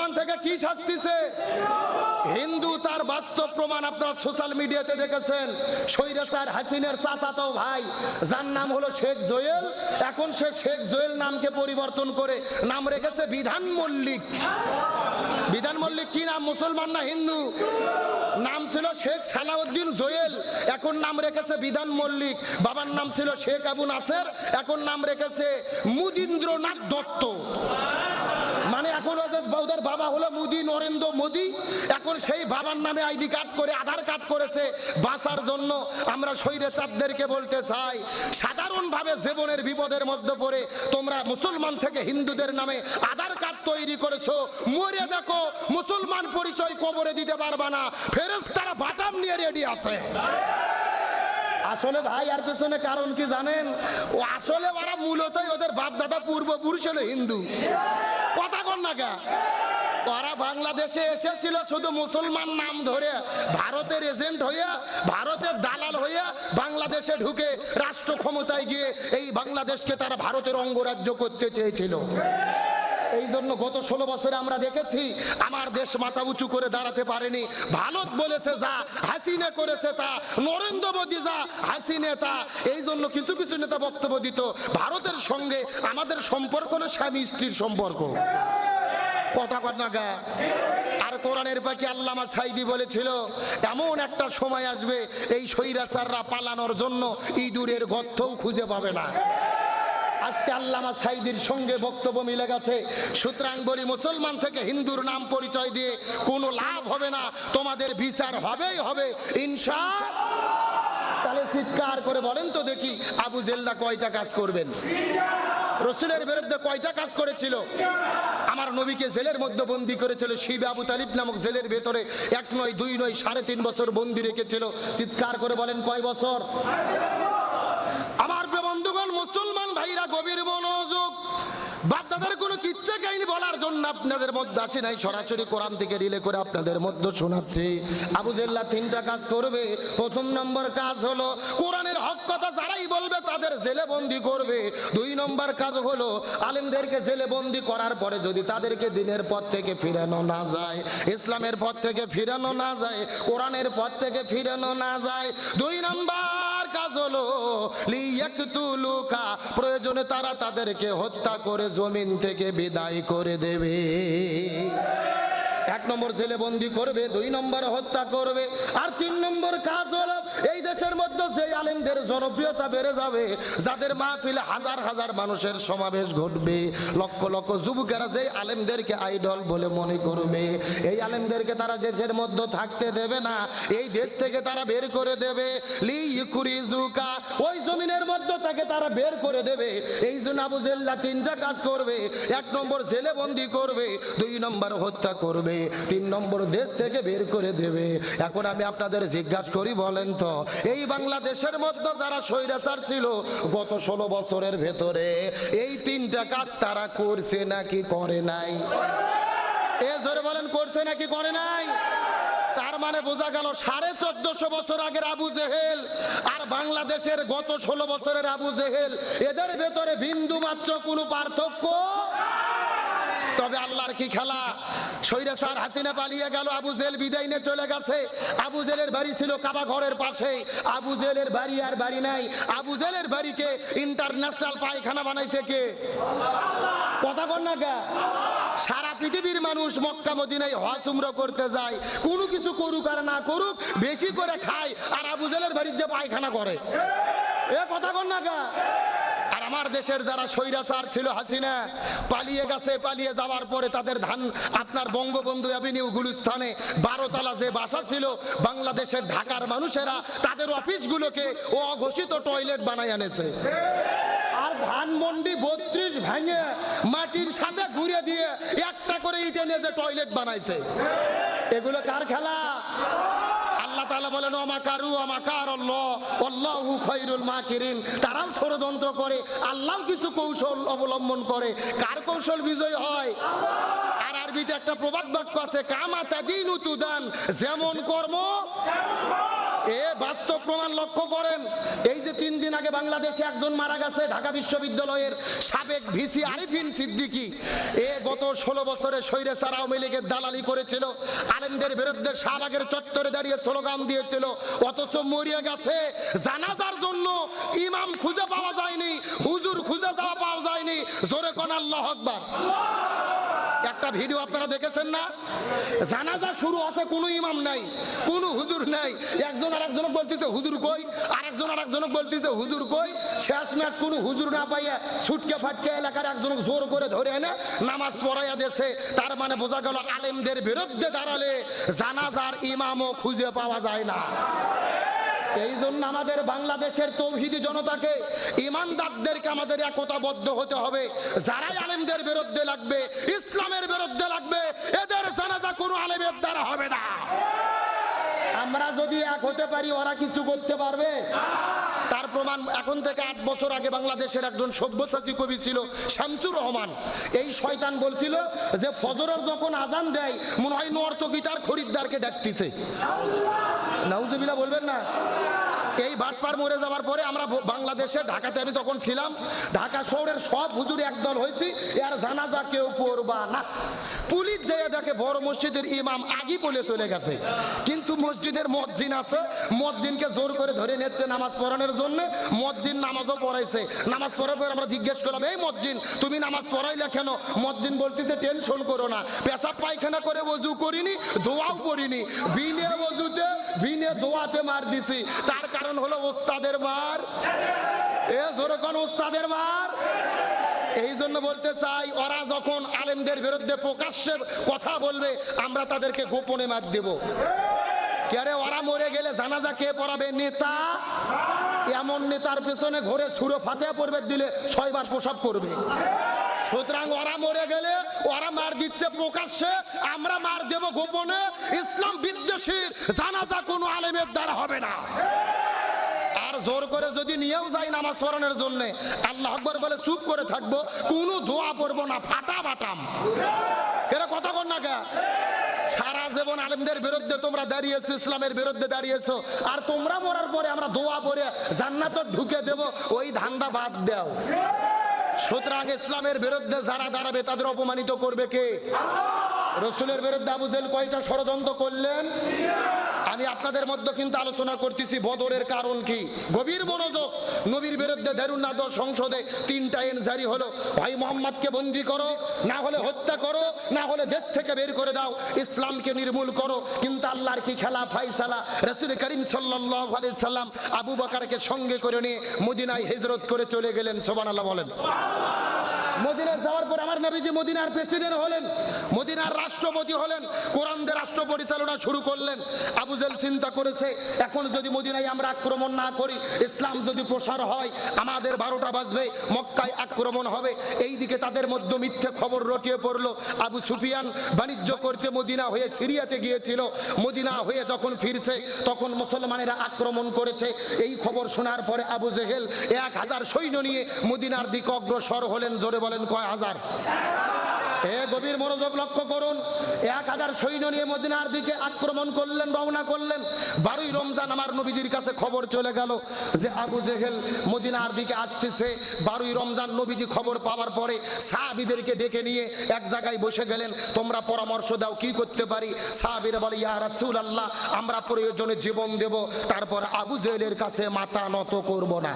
মুসলমান থেকে কি শাস্তিছে? হিন্দু তার বাস্তব প্রমাণ আপনারা সোশ্যাল মিডিয়াতে দেখেছেন। সৈরাচার হাসিনের চাচাতো ভাই, যার নাম হলো শেখ জোয়েল। এখন সে শেখ জোয়েল নামকে পরিবর্তন করে নাম রেখেছে বিধান মল্লিক। বিধান মল্লিক কি নাম? মুসলমান না হিন্দু? নাম ছিল শেখ সালাউদ্দিন জোয়েল, এখন নাম রেখেছে বিধান মল্লিক। বাবার নাম ছিল শেখ আবু নাসের, এখন নাম রেখেছে মুদীন্দ্রনাথ দত্ত। মানে এখন ওদের বাবা হলো মোদি, নরেন্দ্র মোদি। এখন সেই বাবার নামে আইডি কার্ড করে আধার কার্ড করেছে। বাঁচার জন্য আমরা স্বৈরাচারদেরকে বলতে চাই, সাধারণভাবে জীবনের বিপদের মধ্যে পড়ে তোমরা মুসলমান থেকে হিন্দুদের নামে আধার কার্ড তৈরি করেছ, মরে দেখো, মুসলমান পরিচয় কবরে দিতে পারবা না। ফেরেস তারা বাটাম নিয়ে রেডি আছে। আসলে ভাই, আর পেছনে কারণ কি জানেন? ও আসলে ওরা মূলতই ওদের বাপ দাদা পূর্বপুরুষ হলো হিন্দু। কথা কর না কে ওরা বাংলাদেশে এসেছিল শুধু মুসলমান নাম ধরে, ভারতের এজেন্ট হইয়া ভারতের দালাল হইয়া বাংলাদেশে ঢুকে রাষ্ট্র ক্ষমতায় গিয়ে এই বাংলাদেশকে তারা ভারতের অঙ্গরাজ্য করতে চেয়েছিল। এই জন্য গত ষোলো বছরে আমরা দেখেছি, আমার দেশ মাথা উঁচু করে দাঁড়াতে পারেনি। ভারত বলেছে যা, হাসিনে করেছে তা, নরেন্দ্র মোদী যা, হাসিনে তা। এই জন্য কিছু কিছু নেতা বক্তব্য দিত, ভারতের সঙ্গে আমাদের সম্পর্ক হলো স্বামী স্ত্রীর সম্পর্ক। কথা কর না গা। আর কোরআনের পাখি আল্লামা সাইদি বলেছিল, এমন একটা সময় আসবে, এই স্বৈরাচাররা পালানোর জন্য ইঁদুরের গর্তও খুঁজে পাবে না। আজকে আল্লামা সাইদির সঙ্গে বক্তব্য মিলে গেছে। সুতরাং বলি, মুসলমান থেকে হিন্দুর নাম পরিচয় দিয়ে কোনো লাভ হবে না। তোমাদের বিচার হবেই হবে, ইনশা তাহলে চিৎকার করে বলেন তো দেখি, আবু জেল্লা কয়টা কাজ করবেন? রসুলের বিরুদ্ধে কয়টা কাজ করেছিল? আমার নবীকে জেলের মধ্যে বন্দি করেছিল, শিব আবু তালিব নামক জেলের ভেতরে এক নয়, দুই নয়, সাড়ে তিন বছর বন্দি রেখেছিল। চিৎকার করে বলেন কয় বছর? গভীর মনোযোগ। বাপদাদার কোনো কিচ্ছা কাহিনী বলার জন্য আপনাদের মধ্যে আসে নাই। সরাসরি কোরআন থেকে রিলে করে আপনাদের মধ্যে শোনাচ্ছে। আবু জেল্লা তিনটা কাজ করবে। প্রথম নম্বর কাজ হলো, কোরআনের হক কথা যারাই বলবে তাদের জেলে বন্দি করবে। দুই নম্বর কাজ হলো, আলেমদেরকে জেলে বন্দি করার পরে যদি তাদেরকে দিনের পথ থেকে ফিরানো না যায়, ইসলামের পথ থেকে ফিরানো না যায়, কোরআনের পথ থেকে ফিরানো না যায়। দুই নম্বর কাজ হলো প্রয়োজনে তারা তাদেরকে হত্যা করে জমিন থেকে বিদায় করে দেবে। এক নম্বর জেলে বন্দি করবে, দুই নম্বর হত্যা করবে, আর তিন নম্বর কাজ হলো, এই দেশের মধ্যে যে আলেমদের জনপ্রিয়তা বেড়ে যাবে, যাদের মাহফিলে হাজার হাজার মানুষের সমাবেশ ঘটবে, লক্ষ লক্ষ যুবকেরা যে আলেমদেরকে আইডল বলে মনে করবে, এই আলেমদেরকে তারা দেশের মধ্যে থাকতে দেবে না, এই দেশ থেকে তারা বের করে দেবে, লি ইকুরিজুকা ওই জমিনের মধ্যে তাকে তারা বের করে দেবে, এই জন্য আবু জেল্লা তিনটা কাজ করবে, এক নম্বর জেলে বন্দি করবে, দুই নম্বর হত্যা করবে। তিন নম্বর দেশ থেকে বের করে দেবে। এখন আমি আপনাদের জিজ্ঞাসা করি, বলেন তো, এই বাংলাদেশের মধ্যে যারা স্বৈরাচার ছিল গত ষোলো বছরের ভেতরে, এই তিনটা কাজ তারা করছে নাকি করে নাই? এ বলেন, করছে নাকি করে নাই? তার মানে বোঝা গেল সাড়ে চোদ্দশো বছর আগের আবু জেহেল আর বাংলাদেশের গত ষোলো বছরের আবু জেহেল, এদের ভেতরে বিন্দু মাত্র কোনো পার্থক্য তবে আল্লাহর কি খেলা? সৈরাসার হাসিনা পালিয়ে গেল, আবু জেল বিদায় নিয়ে চলে গেছে। আবু জেলের বাড়ি ছিল কাবা ঘরের পাশে। আবু জেলের বাড়ি আর বাড়ি নাই। আবু জেলের বাড়িকে ইন্টারন্যাশনাল পায়খানা বানাইছে কে? কথা বল না গা সারা পৃথিবীর মানুষ মক্কা মদিনায় হজ উমরা করতে যায়। কোনো কিছু করুক আর না করুক, বেশি করে খায়। আর আবু জেলের বাড়ির যে পায়খানা করে। এ কথা বল না গা আমার দেশের যারা স্বৈরাচার ছিল হাসিনা, পালিয়ে গেছে, পালিয়ে যাওয়ার পরে তাদের ধান, আপনার বঙ্গবন্ধু অ্যাভিনিউ গুলিস্থানে বারোতলা যে বাসা ছিল, বাংলাদেশের ঢাকার মানুষেরা তাদের অফিসগুলোকে ও অঘোষিত টয়লেট বানায় আনেছে আর ধানমন্ডি বত্রিশ ভেঙে মাটির সাথে ঘুরে দিয়ে একটা করে ইটে নিয়ে যে টয়লেট বানাইছে। এগুলো কার খেলা? আল্লাহ তাআলা তারাও ষড়যন্ত্র করে আল্লাহ কিছু কৌশল অবলম্বন করে। কার কৌশল বিজয় হয়? আর আরবিতে একটা প্রবাদ বাক্য আছে, কামা তাদিন উতুদান যেমন কর্ম এ বাস্তব প্রমাণ লক্ষ্য করেন। এই যে তিন দিন আগে বাংলাদেশে একজন মারা গেছে, ঢাকা বিশ্ববিদ্যালয়ের সাবেক ভিসি আরিফিন সিদ্দিকী। এ গত ষোলো বছরে সার আওয়ামী লীগের দালালি করেছিল, আলেমদের বিরুদ্ধে শাহবাগের চত্বরে দাঁড়িয়ে স্লোগান দিয়েছিল, অথচ মরিয়ে গেছে। জানাজার জন্য ইমাম খুঁজে পাওয়া যায়নি, হুজুর খুঁজে যাওয়া পাওয়া যায়নি। জোরে কোন আল্লাহ আকবার। একটা ভিডিও আপনারা দেখেছেন না? জানাজা শুরু আছে, কোনো ইমাম নাই, কোনো হুজুর নাই। একজন আর একজনক বলতেছে, হুজুর কই? আর একজন আর একজনক বলতেছে, হুজুর কই? শেষ ম্যাচ কোনো হুজুর না পাইয়া ছুটকে ফাটকে এলাকার একজন জোর করে ধরে এনে নামাজ পড়াইয়া দেছে তার মানে বোঝা গেল আলেমদের বিরুদ্ধে দাঁড়ালে জানাজার ইমামও খুঁজে পাওয়া যায় না। এই জন্য আমাদের বাংলাদেশের তৌহিদি জনতাকে ইমানদারদেরকে আমাদের একতাবদ্ধ হতে হবে। যারাই আলেমদের বিরুদ্ধে লাগবে, ইসলামের বিরুদ্ধে লাগবে, এদের জানাজা কোনো আলেমের দ্বারা হবে না। আমরা যদি এক হতে পারি, ওরা কিছু করতে পারবে? তার প্রমাণ এখন থেকে আট বছর আগে বাংলাদেশের একজন সব্যসাচী কবি ছিল শামসুর রহমান। এই শয়তান বলছিল যে, ফজরের যখন আজান দেয়, মনে হয় নর্তকিতার খরিদ্দারকে ডাকতেছে। নাউজবিলা বলবেন না? এই বাটপার মরে যাওয়ার পরে আমরা বাংলাদেশে, ঢাকাতে আমি তখন ছিলাম, ঢাকা শহরের সব হুজুর একদল হয়েছি, এর জানাজা কেউ পড়বা না। পুলিশ যেয়ে দেখে বড় মসজিদের ইমাম আগি বলে চলে গেছে। কিন্তু মসজিদের মসজিদ আছে, মসজিদকে জোর করে ধরে নিচ্ছে নামাজ পড়ানোর জন্য, মসজিদ নামাজও পড়াইছে। নামাজ পড়ার পর আমরা জিজ্ঞেস করলাম, এই মসজিদ, তুমি নামাজ পড়াইলে কেন? মসজিদ বলতেছে, টেনশন করো না। পেশাব পায়খানা করে ওযু করিনি, দোয়াও করিনি। বিনে ওযুতে, বিনে দোয়াতে মার দিছি। তার কারণ হলো ওস্তাদের মার এ জোরে ওস্তাদের মার এই জন্য বলতে চাই, ওরা যখন আলেমদের বিরুদ্ধে প্রকাশ্যে কথা বলবে, আমরা তাদেরকে গোপনে মার দেব। কেরে ওরা মরে গেলে জানাজা কে পড়াবে, নেতা? এমন নেতার পেছনে ঘরে ছুড়ে ফাতে পড়বে, দিলে ছয়বার প্রসব করবে। সুতরাং ওরা মরে গেলে, ওরা মার দিচ্ছে প্রকাশ্যে, আমরা মার দেব গোপনে। ইসলাম বিদ্বেষীর জানাজা কোনো আলেমের দ্বারা হবে না। জোর করে যদি নিয়েও যাই নামাজ পড়ানোর জন্য, আল্লাহ আকবর বলে, চুপ করে থাকব, কোনো দোয়া পড়ব না, ফাটা বাটাম এরা কথা কর না কে? সারা জীবন আলেমদের বিরুদ্ধে তোমরা দাঁড়িয়েছো, ইসলামের বিরুদ্ধে দাঁড়িয়েছো, আর তোমরা মরার পরে আমরা দোয়া পড়ে জান্নাত ঢুকে দেব, ওই ধান্দা বাদ দাও। সুতরাং ইসলামের বিরুদ্ধে যারা দাঁড়াবে, তাদের অপমানিত করবে কে? রসুলের বিরুদ্ধে আবু জেল কয়টা ষড়যন্ত্র করলেন? আমি আপনাদের মধ্যে কিন্তু আলোচনা করতেছি, বদরের কারণ কি? গভীর মনোযোগ। নবীর বিরুদ্ধে দেরুন্নাদ সংসদে তিনটা আইন জারি হলো। ভাই মোহাম্মদকে বন্দি করো, না হলে হত্যা করো, না হলে দেশ থেকে বের করে দাও। ইসলামকে নির্মূল করো, কিন্তু আল্লাহর কি খেলা ফাইসালা? রসুল করিম আলাইহি সাল্লাম আবু বকরকে সঙ্গে করে নিয়ে মদিনায় হিজরত করে চলে গেলেন, সুবহানাল্লাহ বলেন। মদিনায় যাওয়ার পর আমার নবীজি মদিনার প্রেসিডেন্ট হলেন, মদিনার রাষ্ট্রপতি হলেন কোরআন রাষ্ট্র পরিচালনা শুরু করলেন। আবুজেল চিন্তা করেছে, এখন যদি মদিনায় আমরা আক্রমণ না করি, ইসলাম যদি প্রসার হয়, আমাদের বারোটা বাজবে, মক্কায় আক্রমণ হবে এই দিকে তাদের মধ্যে মিথ্যে খবর রটিয়ে পড়ল। আবু সুফিয়ান বাণিজ্য করতে মদিনা হয়ে সিরিয়াতে গিয়েছিল। মদিনা হয়ে যখন ফিরছে, তখন মুসলমানেরা আক্রমণ করেছে। এই খবর শোনার পরে আবু জেহেল এক হাজার সৈন্য নিয়ে মদিনার দিকে অগ্রসর হলেন, জোরে বলেন কয় হাজার? এ গভীর মনোযোগ লক্ষ্য করুন, এক হাজার সৈন্য নিয়ে মদিনার দিকে আক্রমণ করলেন, রওনা করলেন। বারোই রমজান আমার নবীজির কাছে খবর চলে গেল যে আবু জেহেল মদিনার দিকে আসতেছে। বারোই রমজান নবীজি খবর পাওয়ার পরে সাহাবিদেরকে ডেকে নিয়ে এক জায়গায় বসে গেলেন। তোমরা পরামর্শ দাও, কি করতে পারি? সাহাবিরা বলে, ইয়া রাসুল আল্লাহ আমরা প্রয়োজনে জীবন দেব, তারপর আবু জেহেলের কাছে মাথা নত করব না।